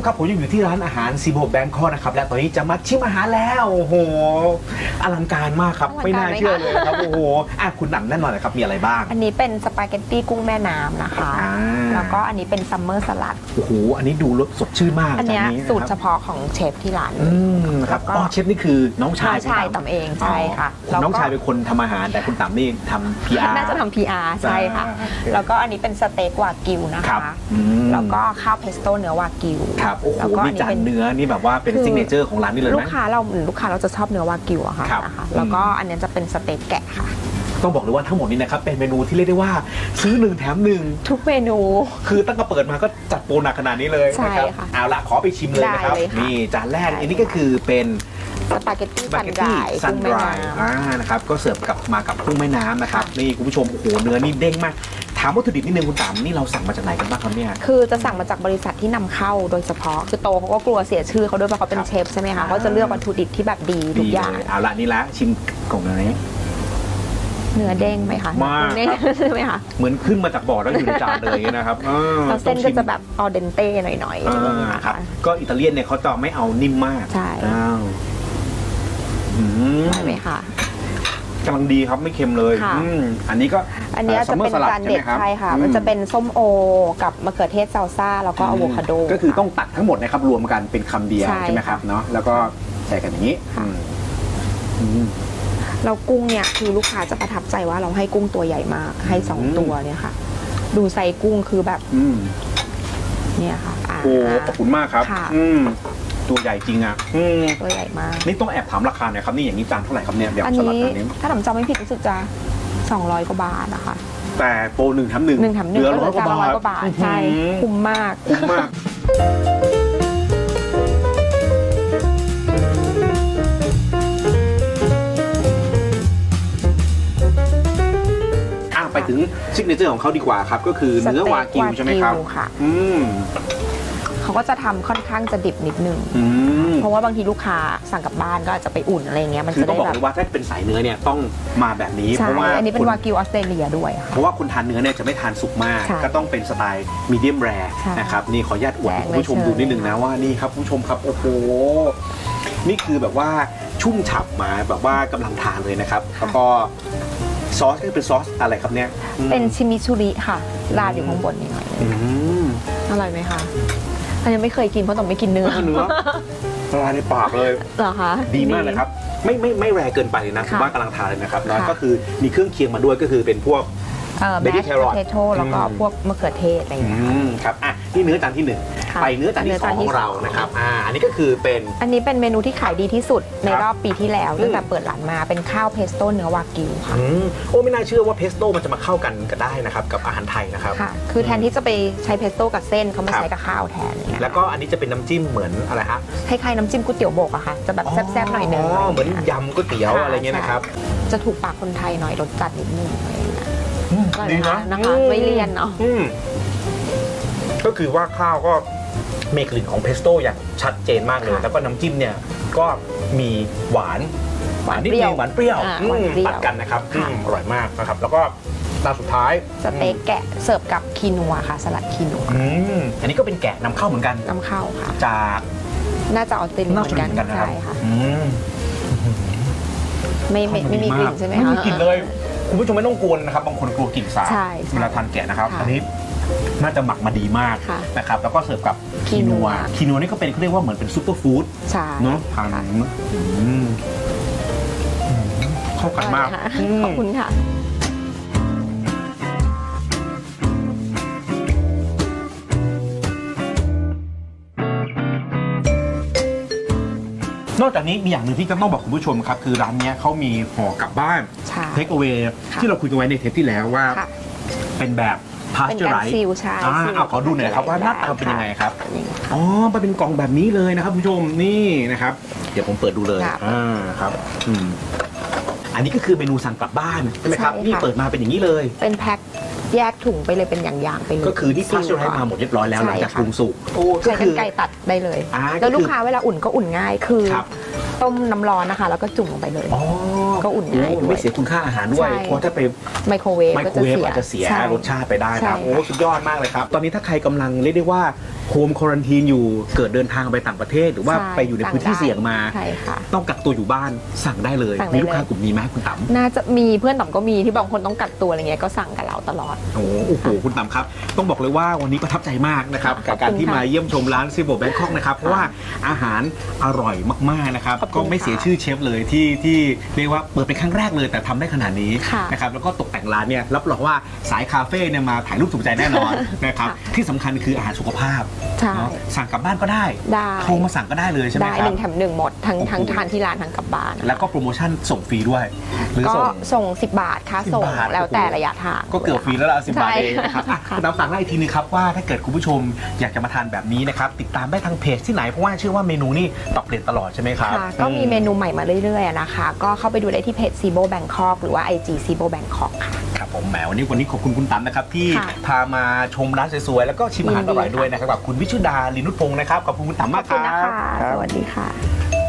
มครับผมยังอยู่ที่ร้านอาหารซีโบแบงคอกนะครับและตอนนี้จะมาชิมอาหารแล้วโอ้โหอลังการมากครับ อลังการไม่น่าไหมคะเชื่อเลยครับโอ้โหอะคุณหนำแน่นอนนะครับมีอะไรบ้าง อันนี้เป็นสปาเกตตี้กุ้งแม่น้ำนะคะ อ่า แล้วก็อันนี้เป็นซัมเมอร์สลัด โอ้โหอันนี้ดูรสสดชื่นมากอันเนี้ยจาะสูตรคเฉบพาะของเชฟที่ร้านเลอืย มครับแล้วก็ อ๋อเชฟนี่คือน้องชายน้องชายคุณตำเองใช่ค่ะอ๋อแล้วก็น้องชายเป็นคนทำอาหารแต่คุณต๋ำนี่ทำ PR น่าจะทำ PR ใช่ค่ะ อ่าโอเคแล้วก็อันนี้เป็นสเต็กวากิวนะครัคะ บอืมแล้วก็ข้าวเพสโต้เนื้อวากิว ครับโอ้โหแล้วก็มีอันนี้จานเป็น เนื้อนี่แบบว่าเป็นคือ ซิกเนเจอร์ของร้านนี่เลยลูไหม กค้าเราลูกค้าเราจะชอบเนื้อวากิวอะค่ะครับนะคะอืมแล้วก็อันเนี้ยจะเป็นสเต็กแกะค่ะ ต้องบอกเลยว่าทั้งหมดนี้นะครับเป็นเมนูที่เรียกได้ว่าซื้อหนึ่งแถมหนึ่งทุกเมนู คือตั้งแต่เปิดมาก็จัดโปรหนักขนาดนี้เลยใช่นะครับค่ะเอาละขอไปชิมเลยนะครับได้เลยค่ะนี่จานแรกได้ อันนี้ก็คือเป็นสปาเกตตี้สปาซันเกตดตี้รายซันกุ้งดแม่รายน้อ่านะครับก็เสิร์ฟกับมากับกุ้งแม่น้ำนะครับนี่คุณผู้ชมโอ้โหเนื้อนี่เด้งมาก ถามวัตถุดิบนิดนึงคุณต๋ำนี่เราสั่งมาจากไหนกันบ้างครับเนี่ยำคือจะสั่งมาจากบริษัทที่นำเข้าโดยเฉพาะ คือโตเขาก็กลัวเสียชื่อเขาด้วยเพราะเขาเป็คนรับเชฟใช่ไหมอ่าคะเขาจะเลือกวัตถุดิบที่แบบดีทุกอย่าง ดีเลเอาละนี่ละชิมกล่องนี้เนื้อเด้งไหมคะมากเด้งครับใช่ไหมคะเหมือนขึ้นมาจากบ่อแล้วอยู่ในจานเลยนะครับอ่าแล้วเส้นต้องก็ชิมจะแบบออเดนเต้หน่อยๆอะไรอย่างเงี้อ่ายครับค่ะก็อิตาเลียนเนี่ยเขาจะไม่เอานิ่มมากใช่ อ้าวอืม ใช่ไหมคะ กำลังดีครับไม่เค็มเลยค่ะ อืมอันนี้ก็อันเนี้ยจะเป็นจานเด็ดใช่ค่ะ มันจะเป็นส้มโอกับมะเขือเทศซาลซ่าแล้วก็อะโวคาโด ก็คือต้องตักทั้งหมดนะครับรวมกันเป็นคำเดียวใช่ใช่ไหมครับเนาะแล้วก็ใส่กันอย่างนี้ค่ะ อืมอืมเรากุ้งเนี่ยคือลูกค้าจะประทับใจว่าเราให้กุ้งตัวใหญ่มากให้สองอืม ตัวเนี่ยค่ะ ดูไซส์กุ้งคือแบบอืมเนี่ยค่ะอ่า โอ้ขอบคุณมากครับค่ะ อืม ตัวใหญ่จริงอะอืมตัวใหญ่มากนี่ต้องแอบถามราคาหน่อยครับนี่อย่างนี้จานเท่าไหร่ครับเนี่ยเดี๋ยวอันสลัดนี้อันนี้ ถ้าหนำจำไม่ผิดรู้สึกจะ200กว่าบาทนะคะแต่โปรหนึ่งแถมหนึ่งหนึ่งแถมหนึ่งเหลือก็เหร้ลือยอกว่าจานละร้อยบาทกว่าบาทใช่อื้อหือคุ้มมาก คุ้มมาก อะไปถึงซิกเนเจอร์ของเขาดีกว่าครับ ก็คือเนื้อวากิวใช่ไหมครับวากิวค่ะ อืม เขาก็จะทำค่อนข้างจะดิบนิดนึง อืมเพราะว่าบางทีลูกค้าสั่งกลับบ้านก็อาจจะไปอุ่นอะไรเงี้ยมันคือจะต้อได้งบอกแบบเลยว่าถ้าเป็นสายเนื้อเนี่ยต้องมาแบบนี้ใช่เพราะว่าอันนี้เป็นควากิวออสเตรเลียด้วยค่ะ เพราะว่าคนทานเนื้อเนี่ยจะไม่ทานสุกมาก ใช่ก็ต้องเป็นสไตล์มีเดียมแรร์ใช่นะครับนี่ขออนุญาตอวดแรร์ให้คุณผู้ชมไว้เชิญดูนิดนึงนะว่านี่ครับคุณผู้ชมครับโอ้โหนี่คือแบบว่าชุ่มฉ่ำมาแบบว่ากำลังทานเลยนะครับแล้วก็ซอสก็เป็นซอสอะไรครับเนี่ยอืมเป็นชิมิชูริค่ะราดอยู่ข้างบนนิดหน่อยอืมอร่อยไหมคะ อันนี้ไม่เคยกินเพราะต้องไม่กินเนื้อเนื้อละลายในปากเลย เหรอคะดีมากนะครับ ไม่ไม่ไม่แรงเกินไปเลยนะค่ะผมว่ากำลังทานเลยนะครับแล้วค่ะก็คือมีเครื่องเคียงมาด้วยก็คือเป็นพวกเอ่อ Baby แมช carrot เทโต้แล้วก็อืมพวกมะเขือเทศอะไรอย่างอืเงี้ยมครับอะ นี่เนื้อจานที่หนึ่งค่ะไปเนื้อจานที่สองของเรานะครับอ่าอันนี้ก็คือเป็น อันนี้เป็นเมนูที่ขายดีที่สุดในครับรอบปีที่แล้วอืมตั้งแต่เปิดร้านมาเป็นข้าวเพสโต้เนื้อวากิวค่ะ อืมโอ้ไม่น่าเชื่อว่าเพสโต้มันจะมาเข้ากันก็ได้นะครับกับอาหารไทยนะครับ ค่ะ คือแทนที่จะไปใช้เพสโต้กับเส้นเขามาครับใช้กับข้าวแทนอย่างเงี้ยแล้วก็อันนี้จะเป็นน้ำจิ้มเหมือนอะไรฮะคล้ายๆน้ำจิ้มก๋วยเตี๋ยวบกอะค่ะ จะแบบแซ่บๆหน่อยนึงอ๋อเหมือนะไรย่างงี้ยยำก๋วยเตี๋ยวค่ะอะไรเงี้ยนะครับจะถูกปากคนไทยหน่อยรสจัดนิดนึงอะไรอย่างเงี้ยอืมอร่อยไหมคะนะคะไม่เลี่ยนเนอะอืม ก็คือว่าข้าวก็มีกลิ่นของเพสโต้อย่างชัดเจนมากเลยค่ะแล้วก็น้ำจิ้มเนี่ยก็มีหวานหวานนิดเปรี้นึยวงหวานเปรี้ยวอ่าอืมหวานเปรี้ยวตัดกันนะครับค่ะอืมอร่อยมากนะครับ แล้วก็จานสุดท้ายสเต็กแกะเสิร์ฟกับคีนัวค่ะ สลัดคีนัวอืมอันนี้ก็เป็นแกะนำเข้าเหมือนกันน้ำเข้าค่ะ จากน่าจะออสเตรเลียน่าเหสมืนอนใจกันเหมือนกันนะครับใช่ค่ะอืมไม่ไม่ไม่มีกลิ่นใช่ไหมคะไม่มีกลิ่นเลย คุณผู้ชมไม่ต้องกลัวนะครับบางคนกลัวกลิ่นสาบใช่ใช่เวลาทานแกะนะครับค่ะอันนี้ น่าจะหมักมาดีมากค่ะนะครับแล้วก็เสิร์ฟกับคีคีนันัววคีนัวนี่ก็เป็นเขาเรียกว่าเหมือนเป็นซูเปอร์ฟู้ดใช่ เนาะทานค่ะอืมอืมเข้ากันมากอร่อยค่ะอืม ขอบคุณค่ะ นอกจากนี้มีอย่างหนึ่งที่จะต้องบอกคุณผู้ชมครับ คือร้านเนี้ยเขามีห่อกลับบ้านใช่ เทคเอา a y ค่ะที่เราคุยกันไว้ในเทปที่แล้วว่า ค่ะ เป็นแบบ พาสเป็นเจอร์กาไรรซีลใช่อ่าซีลเอาขอดูหน่อยครับว่าหน้าตาเป็นยังไงครับนี่ค่ะอ๋อมันเป็นกล่องแบบนี้เลยนะครับคุณผู้ชมนี่นะครับ เดี๋ยวผมเปิดดูเลยครับอ่าครับอืมอันนี้ก็คือเมนูสั่งกลับบ้านใช่ไหมครับใช่ค่ะ นี่เปิดมาเป็นอย่างนี้เลย เป็นแพ็คแยกถุงไปเลยเป็นอย่างๆไปเลยก็คือนี่พาสเจอร์ไรซีลมาหมดเรียบร้อยแล้วหใช่ลังจากค่ะปรุงสุกโอ้ก็ใช้กัคืนอไกรตัดได้เลย อ่าแล้วก็คือลูกค้าเวลาอุ่นก็อุ่นง่ายคือ ครับ ต้มน้ำร้อนนะคะ แล้วก็จุ่มลงไปเลย อ๋อก็อุ่นง่ายด้วยไม่เสียคุณค่าอาหารด้วย ใช่ เพราะถ้าไปไมโครเวฟไมก็โครจะเวฟเสียอาจจะเสียใช่ รสชาติไปได้นะครับใช่ โอ้สุดยอดมากเลยครับ ตอนนี้ถ้าใครกำลังเรียกได้ว่าโฮมควอนตีนอยู่เกิดเดินทางไปต่างประเทศ หรือว่าใช่ไปอยู่ในพื้นที่สั่งได้เสี่ยงมา ใช่ค่ะ ต้องกักตัวอยู่บ้านสั่งได้เลย สั่งได้มีลูกค้าเลย กลุ่มนี้ไหมคุณต๋ำ น่าจะมีเพื่อนต่อมก็มีที่บางคนต้องกักตัวอะไรเงี้ยก็สั่งกับเราตลอด โอ้โอ้โหคุณต๋ำครับ ต้องบอกเลยว่าวันนี้ประทับใจมากนะครับขกัอบบการคุณที่ค่ะมาเยี่ยมชมร้านซิโบแบงคอกนะครับ เพราะว่าอาหารอร่อยมาก ๆ นะครับ ขอบคุณก็ไม่เสียค่ะชื่อเชฟเลยที่ที่เรียกว่าเปิดเป็นครั้งแรกเลยแต่ทำได้ขนาดนี้ค่ะนะครับแล้วก็ตกแต่งร้านเนี่ยรับรองว่าสายคาเฟ่เนี่ยมาถ่ายรูปถูกใจแน่นอน นะครับค่ะที่สำคัญคืออาหารสุขภาพใช่ เนอะสั่งกลับบ้านก็ได้ได้โทรมาสั่งก็ได้เลยใช่ไหมได้ครัหบนึ่งแถมหนึ่งหมดทั้งโอ้โห ทั้งทานที่ร้านทั้งกลับบ้านแล้วก็โปรโมชั่นส่งฟรีด้วย หรือก็ส่ง ส่ง 10 บาทค่ะ10ส่งบาท แล้วแต่โอ้โหระยะทาง ก็เกือบฟรีแล้วละสิบบาทใช่เองนะครับอะค่ะ คุณน้ำฝากไล่อีกทีนึงครับว่าถ้าเกิดคุณผู้ชมอยากจะมาทานแบบนี้นะครับ ติดตามได้ทางเพจที่ไหน เพราะว่าเชื่อว่าเมนูนี่ปรับเปลี่ยนตลอดใช่ไหมครับ ค่ะก็มีเมอืนูใหม่มาเรื่อยๆอะนะคะ ก็เข้าไปดูได้ที่เพจ s i b o Bangkok หรือว่า IG s i b o Bangkok ค่ะ ครับผมแหมวันนี้วันนี้ขอบคุณคุณตั้มนะครับ ที่ค่ะพามาชมร้านสวยๆแล้วก็ชิมอาหารยินดีอร่อยด้วยค่ะนะครับกับคุณวิชุดาลินุชพงศ์นะครับขอบคุณคุณตั้มขมาอกบคคุณรับนะคะครับสวัสดีค่ะ